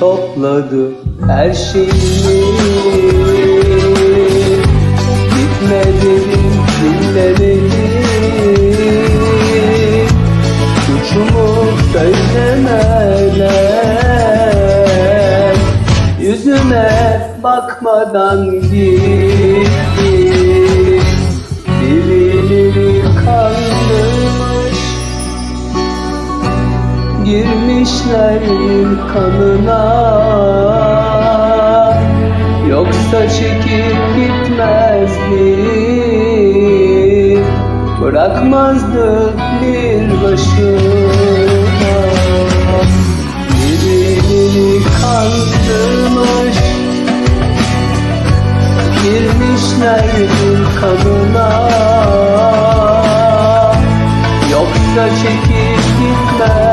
Topladı her şeyini Gitme dedim dinlemedim Suçumu söylemeden Yüzüme bakmadan gitti Girmişler kanına. Yoksa çekip gitmezdi Bırakmazdı bir başına. Birileri kandırmış. Girmişler kanına. Yoksa çekip gitmez